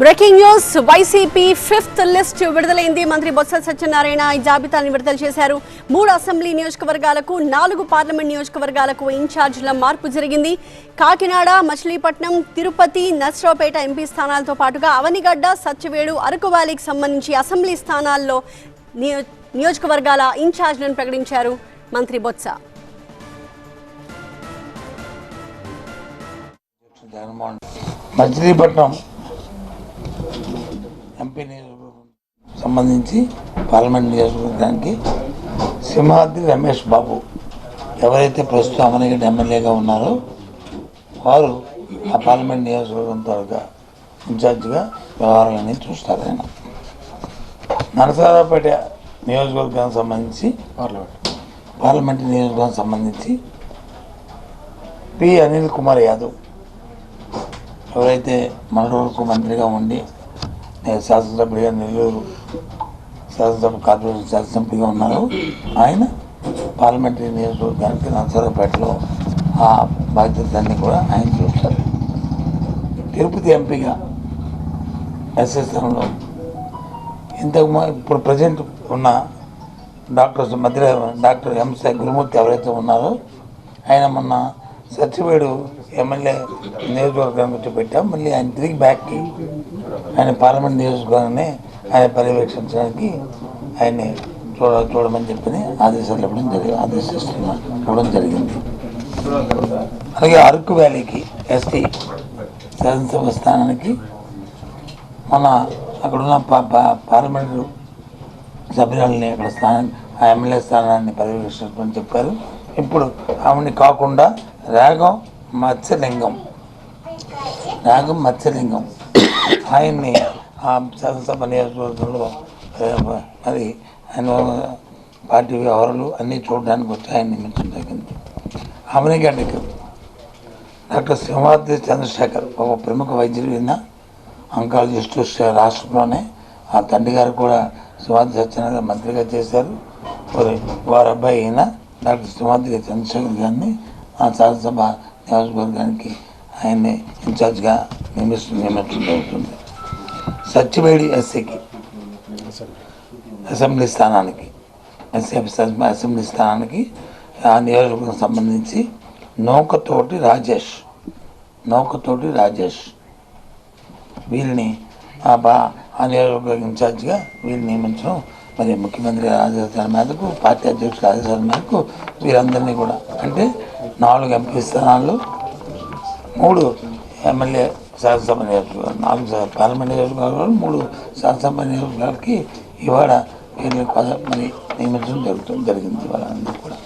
Breaking news. YCP fifth list విడుదలైంది. మంత్రి బొత్స సత్యనారాయణ ఈ జాబితాను విడుదల చేశారు. మూడు అసెంబ్లీ నియోజకవర్గాలకు నాలుగు పార్లమెంట్ నియోజకవర్గాలకు ఇన్ఛార్జీల మార్పు జరిగింది. కాకినాడ మచిలీపట్నం తిరుపతి నర్సరావుపేట ఎంపీ స్థానాలతో పాటుగా అవనిగడ్డ సత్యవేడు అరకు వ్యాలీకి సంబంధించి అసెంబ్లీ స్థానాల్లో నియో నియోజకవర్గాల ఇన్ఛార్జీలను ప్రకటించారు మంత్రి బొత్స. మచిలీపట్నం ఎంపీ సంబంధించి పార్లమెంట్ నియోజకవర్గానికి సింహాద్రి రమేష్ బాబు ఎవరైతే ప్రస్తుతం అమరగడ్డ ఎమ్మెల్యేగా ఉన్నారో వారు ఆ పార్లమెంట్ నియోజకవర్గం త్వరగా ఇన్ఛార్జిగా వ్యవహారాలన్నీ చూస్తారు ఆయన. నరసరావుపేట నియోజకవర్గానికి సంబంధించి పార్లమెంట్ నియోజకవర్గానికి సంబంధించి పి అనిల్ కుమార్ యాదవ్ ఎవరైతే మన మంత్రిగా ఉండి నేను శాసనసభ్యుడిగా నెల్లూరు శాసనసభ కార్పొరేషన్ శాసనసభ్యుడిగా ఉన్నారు. ఆయన పార్లమెంటరీ నియోజకవర్గానికి నరసరావుపేటలో ఆ బాధ్యతలన్నీ కూడా ఆయన చూస్తారు. తిరుపతి ఎంపీగా ఎస్ఎస్ఎంలో ఇంతకు ఇప్పుడు ప్రజెంట్ ఉన్న డాక్టర్స్ మధ్య డాక్టర్ ఎంస గురుమూర్తి ఎవరైతే ఉన్నారో ఆయన మొన్న సత్యవేడు ఎమ్మెల్యే నియోజకవర్గానికి గురించి పెట్టాం. మళ్ళీ ఆయన తిరిగి బ్యాక్కి ఆయన పార్లమెంట్ నియోజకవర్గాన్ని ఆయన పర్యవేక్షించడానికి ఆయన్ని చూడ చూడమని చెప్పని ఆదేశాలు ఇవ్వడం జరిగి ఆదేశిస్తున్నా ఇవ్వడం జరిగింది. అలాగే అరకు వ్యాలీకి ఎస్టీ శాసనసభ స్థానానికి మన అక్కడున్న పా పా- పార్లమెంటు సభ్యురాలని అక్కడ స్థానం ఆ ఎమ్మెల్యే స్థానాన్ని పర్యవేక్షించమని చెప్పారు. ఇప్పుడు ఆమెని కాకుండా రాగం మత్స్యలింగం. రాగం మత్స్యలింగం. ఆయన్ని ఆ శాసనసభ నియోజకవర్గంలో మరి ఆయన పార్టీ వ్యవహారాలు అన్నీ చూడడానికి వచ్చి ఆయన నియమించడం జరిగింది. అమనిగడ్డకి డాక్టర్ సింహాద్రి చంద్రశేఖర్ ఒక ప్రముఖ వైద్యులు విన్న అంకాలజిస్టు రాష్ట్రంలోనే ఆ తండ్రి గారు కూడా సింహాద్రి సత్యనారాయణ మంత్రిగా చేశారు. మరి వారి అబ్బాయి అయిన డాక్టర్ సింహాద్రి చంద్రశేఖర్ గారిని ఆ శాసనసభ నియోజకవర్గానికి ఆయన్ని ఇన్ఛార్జ్గా నియమిస్తు నియమించడం జరుగుతుంది. సత్యవేడి ఎస్సీకి అసెంబ్లీ స్థానానికి ఎస్సీ అసెంబ్లీ స్థానానికి ఆ నియోజకవర్గం సంబంధించి నౌకతోటి రాజేష్ నౌకతోటి రాజేష్ వీళ్ళని ఆ బా ఆ నియోజకవర్గ ఇన్ఛార్జ్గా వీళ్ళు నియమించడం మరి ముఖ్యమంత్రి ఆదేశాల మేరకు పార్టీ అధ్యక్షుల ఆదేశాల మేరకు వీరందరినీ కూడా అంటే నాలుగు ఎంపీ స్థానాలు మూడు ఎమ్మెల్యే శాసనసభ నియోజకవర్గాలు నాలుగు పార్లమెంట్ నియోజకవర్గాలు మూడు శాసనసభ నియోజకవర్గాలకి ఇవాళ వీళ్ళని మరి నియమించడం జరుగుతుంది జరిగింది వాళ్ళందరూ కూడా.